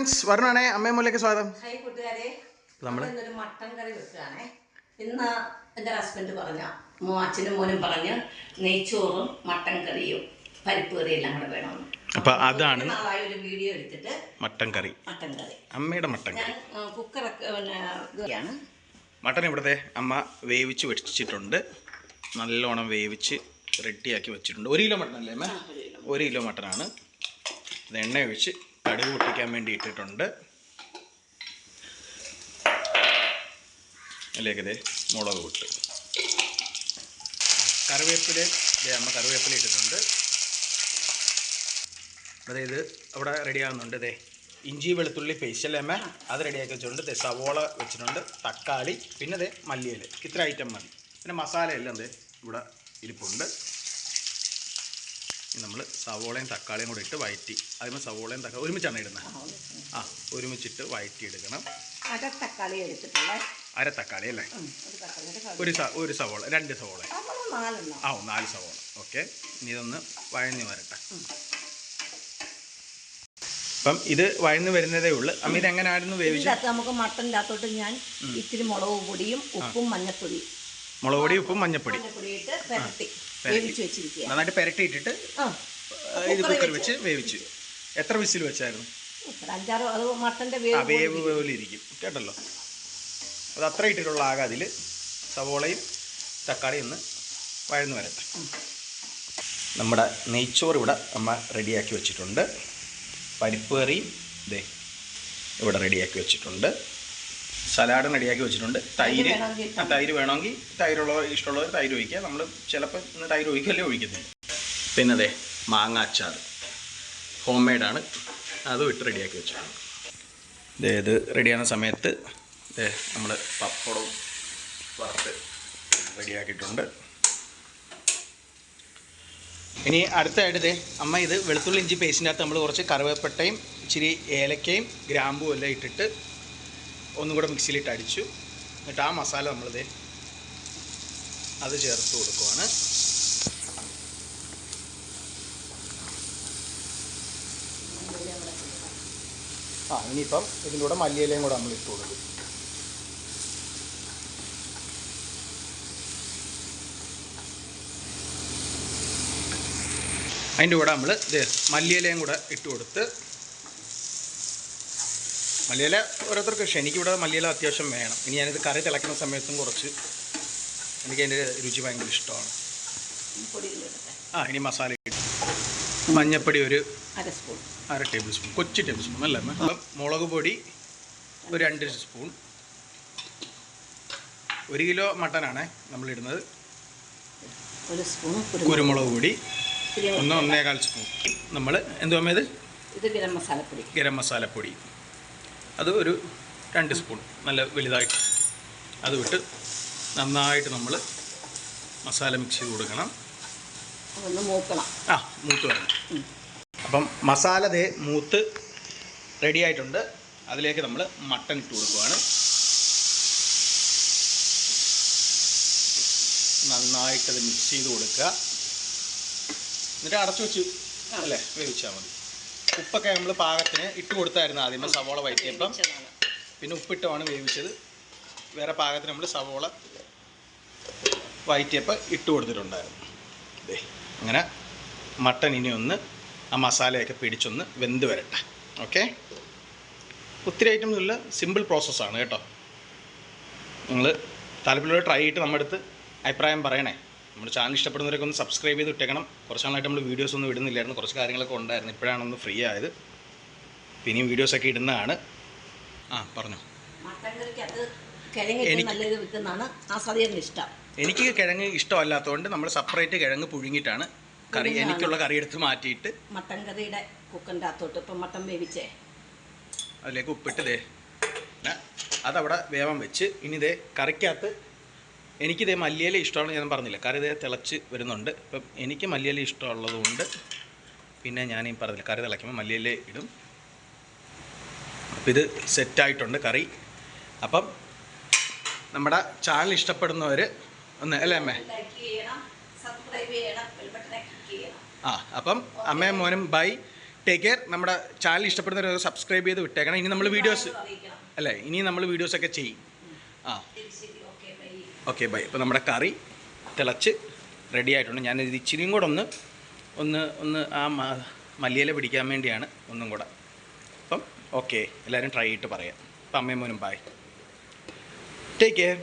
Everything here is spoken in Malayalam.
ഫ്രണ്ട്സ് വരണേ അമ്മയും മുല്ലേക്ക് സ്വാഗതം. ഇന്നൊരു മട്ടൻ കറി വെക്കുകയാണേ. ഇന്ന് എന്റെ ഹസ്ബൻഡ് പറഞ്ഞ മോ അച്ഛനും മോനും പറഞ്ഞ് നെയ്ച്ചോറും മട്ടൻ കറിയും പരിപ്പ് കറിയും എല്ലാം കൂടെ വേണമെന്ന്. അപ്പൊ അതാണ് നാളായി ഒരു വീഡിയോ എടുത്തിട്ട് മട്ടൻ കറി. മട്ടൻ കറി. അമ്മയുടെ മട്ടൻ കറി. കുക്കറൊക്കെ പിന്നെ മട്ടൻ ഇവിടുത്തെ അമ്മ വേവിച്ച് വെച്ചിട്ടുണ്ട്. നല്ലോണം വേവിച്ച് റെഡിയാക്കി വെച്ചിട്ടുണ്ട്. ഒരു കിലോ മട്ടൻ അല്ലേ അമ്മ ഒരു കിലോ മട്ടനാണ്. ഇത് എണ്ണ ഒഴിച്ച് കടുക് പൊട്ടിക്കാൻ വേണ്ടി ഇട്ടിട്ടുണ്ട്. അതിലേക്ക് ഇതേ മുളക് പൊട്ട് കറിവേപ്പില ഇതേ അമ്മ കറിവേപ്പില ഇട്ടിട്ടുണ്ട്. അതായത് അവിടെ റെഡി ആവുന്നുണ്ട് ഇതേ ഇഞ്ചി വെളുത്തുള്ളി പേസ്റ്റ് അല്ലേ അമ്മ? അത് റെഡിയാക്കി വെച്ചിട്ടുണ്ട്. ദേ സവോള വെച്ചിട്ടുണ്ട് തക്കാളി പിന്നെ ദേ മല്ലിയില. ഇത്ര ഐറ്റം മതി. പിന്നെ മസാല എല്ലാം ദേ ഇവിടെ ഇരിപ്പുണ്ട്. നമ്മൾ സവോളയും തക്കാളിയും കൂടെ ഇട്ട് വഴറ്റി അതിന് സവോളയും തക്കാളി ഒരുമിച്ചാണ് ഇടുന്നത് ആ ഒരുമിച്ചിട്ട് വഴറ്റി എടുക്കണം അര തക്കാളി എടുത്തിട്ടുള്ള. അര തക്കാളി അല്ലേ? ഒരു ഒരു സവോള. രണ്ട് സവോള. ആ നാല് സവോള. ഓക്കെ. ഇനി ഇതൊന്ന് വഴഞ്ഞ് വരട്ടെ. അപ്പം ഇത് വഴന്ന് വരുന്നതേ ഉള്ളൂ. അമ്മ ഇത് എങ്ങനെയായിരുന്നു വേവിച്ചത്? നമുക്ക് മട്ടന്റെ അകത്തോട്ട് ഞാൻ ഇത്തിരി മുളക് പൊടിയും ഉപ്പും മഞ്ഞപ്പൊടിയും മുളക് പൊടി ഉപ്പും മഞ്ഞപ്പൊടി. മഞ്ഞപ്പൊടി ഇട്ട് പെരട്ടി വേവിച്ച് വെച്ചിരിക്കുക. നന്നായിട്ട് പെരട്ടി ഇട്ടിട്ട് ഇത് കുക്കർ വെച്ച്. വേവിച്ചു. എത്ര വിസിൽ വെച്ചായിരുന്നു? അഞ്ചാറ് അത് മട്ടന്റെ വേവ് വേവലിരിക്കും പോലെ ഇരിക്കും. കേട്ടല്ലോ? അത് അത്ര ഇട്ടിട്ടുള്ള ആകെ അതിൽ സവോളയും തക്കാളിയും ഒന്ന് വഴന്ന് വരട്ടെ. നമ്മുടെ നെയ്ച്ചോറ് ഇവിടെ അമ്മ റെഡിയാക്കി വെച്ചിട്ടുണ്ട്. പരിപ്പ് കറിയും ഇതേ ഇവിടെ റെഡിയാക്കി വെച്ചിട്ടുണ്ട്. സലാഡും റെഡിയാക്കി വെച്ചിട്ടുണ്ട്. തൈര് ആ തൈര് വേണമെങ്കിൽ തൈരുള്ളവർ ഇഷ്ടമുള്ളവർ തൈര് ഒഴിക്കുക. നമ്മൾ ചിലപ്പോൾ ഇന്ന് തൈര് ഒഴിക്കല്ലേ ഒഴിക്കുന്നത് പിന്നെ അതെ മാങ്ങ അച്ചാർ. ഹോം മെയ്ഡാണ് അതും ഇട്ട് റെഡിയാക്കി വെച്ചിട്ടുണ്ട്. ഇത് റെഡിയാകുന്ന സമയത്ത് നമ്മൾ പപ്പടവും വറുത്ത് റെഡിയാക്കിയിട്ടുണ്ട്. ഇനി അടുത്തായിട്ട് ദേ അമ്മ ഇത് വെളുത്തുള്ളി ഇഞ്ചി പേസ്റ്റിന്റെ അകത്ത് നമ്മൾ കുറച്ച് കറുവേപ്പട്ടയും ഇച്ചിരി ഏലക്കയും ഗ്രാമ്പും എല്ലാം ഇട്ടിട്ട് ഒന്നും കൂടെ മിക്സിയിലിട്ട് അടിച്ചു. എന്നിട്ട് ആ മസാല നമ്മളിത് അത് ചേർത്ത് കൊടുക്കുവാണ്. ആ ഇനിയിപ്പം ഇതിന്റെ കൂടെ മല്ലിയിലയും കൂടെ നമ്മൾ ഇട്ട് കൊടുക്കും. അതിന്റെ കൂടെ നമ്മൾ ഇത് മല്ലിയിലയും കൂടെ ഇട്ട് കൊടുത്ത് മല്ലിയില ഓരോരുത്തർക്ക് പക്ഷേ എനിക്കിവിടെ മല്ലിയില അത്യാവശ്യം വേണം. ഇനി ഞാനിത് കറി തിളക്കുന്ന സമയത്തും കുറച്ച് എനിക്ക് അതിന്റെ രുചി ഭയങ്കര ഇഷ്ടമാണ്. ആ ഇനി മസാല മഞ്ഞപ്പൊടി ഒരു അര ടേബിൾ സ്പൂൺ കൊച്ചു ടേബിൾ സ്പൂൺ അല്ല? അപ്പം മുളക് പൊടി ഒരു രണ്ട് സ്പൂൺ. ഒരു കിലോ മട്ടനാണ് നമ്മളിടുന്നത്. കുരുമുളക്. പൊടി. ഒന്ന് ഒന്നേകാൽ സ്പൂൺ. നമ്മൾ എന്തുവാ ഇത് ഗരം മസാലപ്പൊടി. ഗരം മസാലപ്പൊടി. അത് ഒരു രണ്ട് സ്പൂൺ നല്ല വലുതായിട്ട് അത് വിട്ട് നന്നായിട്ട് നമ്മൾ മസാല മിക്സ് ചെയ്ത് കൊടുക്കണം. ആ മൂത്ത് വരണം. അപ്പം മസാല ദേ മൂത്ത് റെഡി ആയിട്ടുണ്ട്. അതിലേക്ക് നമ്മൾ മട്ടൺ ഇട്ട് കൊടുക്കുവാണ്. നന്നായിട്ടത് മിക്സ് ചെയ്ത് കൊടുക്കുക. എന്നിട്ട് അടച്ചു വെച്ച് അല്ലേ വേവിച്ചാൽ മതി. ഉപ്പൊക്കെ നമ്മൾ പാകത്തിന് ഇട്ട് കൊടുത്തായിരുന്നു ആദ്യമേ സവോള വയറ്റിയപ്പം. പിന്നെ ഉപ്പിട്ടാണ് വേവിച്ചത്. വേറെ പാകത്തിന് നമ്മൾ സവോള വയറ്റിയപ്പോൾ ഇട്ട് കൊടുത്തിട്ടുണ്ടായിരുന്നു. അങ്ങനെ മട്ടൻ ഇനി ഒന്ന് ആ മസാലയൊക്കെ പിടിച്ചൊന്ന് വെന്ത് വരട്ടെ. ഓക്കെ? ഒത്തിരി ഐറ്റംസ് ഇല്ല. സിമ്പിൾ പ്രോസസ്സാണ് കേട്ടോ. നിങ്ങൾ താല്പര്യമുള്ള ട്രൈ ചെയ്തിട്ട് നമ്മുടെ അടുത്ത് അഭിപ്രായം പറയണേ. നമ്മുടെ ചാനൽ ഇഷ്ടപ്പെടുന്നവരൊക്കെ ഒന്ന് സബ്സ്ക്രൈബ് ചെയ്ത് ഇട്ടേക്കണം കുറച്ച് നാളായിട്ട് നമ്മൾ വീഡിയോസ് ഒന്നും ഇടുന്നില്ലായിരുന്നു. കുറച്ച് കാര്യങ്ങളൊക്കെ ഉണ്ടായിരുന്നു. ഇപ്പോഴാണ് ഒന്ന് ഫ്രീ ആയത്. പിന്നെയും വീഡിയോസൊക്കെ ഇടുന്നതാണ്. ആ പറഞ്ഞു. എനിക്ക് കിഴങ്ങ് ഇഷ്ടമല്ലാത്തതുകൊണ്ട് നമ്മൾ സെപ്പറേറ്റ് കിഴങ്ങ് പുഴുങ്ങിയിട്ടാണ് കറി എനിക്കുള്ള കറി എടുത്ത് മാറ്റിയിട്ട് മട്ടൻ കറിയുടെ കുക്കറിന്റെ അകത്തോട്ട് ഇപ്പം മട്ടൻ വേവിച്ചേ. അതിലേക്ക് ഉപ്പിട്ട് ദേ അതവിടെ വേവാൻ വെച്ച്. ഇനി ദേ കറിക്കകത്ത് എനിക്കിതേ മല്ലിയില ഇഷ്ടമാണ് ഞാൻ പറഞ്ഞില്ല. കറി ഇതേ തിളച്ച് വരുന്നുണ്ട്. ഇപ്പം എനിക്ക് മല്ലിയില ഇഷ്ടമുള്ളതുകൊണ്ട് പിന്നെ ഞാൻ ഈ പറഞ്ഞില്ല. കറി തിളയ്ക്കുമ്പോൾ മല്ലിയില ഇടും. അപ്പം ഇത് സെറ്റായിട്ടുണ്ട് കറി. അപ്പം നമ്മുടെ ചാനൽ ഇഷ്ടപ്പെടുന്നവർ ഒന്ന് അല്ലേ അമ്മേ? ആ അപ്പം അമ്മയും മോനും ബൈ. Take care. നമ്മുടെ ചാനൽ ഇഷ്ടപ്പെടുന്നവർ സബ്സ്ക്രൈബ് ചെയ്ത് വിട്ടേക്കണം. ഇനി നമ്മൾ വീഡിയോസ് അല്ലേ ഇനി നമ്മൾ വീഡിയോസൊക്കെ ചെയ്യും. ആ. ഓക്കെ ബൈ അപ്പോൾ നമ്മുടെ കറി തിളച്ച് റെഡി ആയിട്ടുണ്ട്. ഞാനിത് ഇച്ചിരിയും കൂടെ ഒന്ന് ഒന്ന് ഒന്ന് ആ മല്ലിയില പിടിക്കാൻ വേണ്ടിയാണ് ഒന്നും കൂടെ. അപ്പം ഓക്കെ എല്ലാവരും ട്രൈ ചെയ്തിട്ട് പറയാം. അപ്പം അമ്മയും മോനും ബായ് ടേക്ക് കെയർ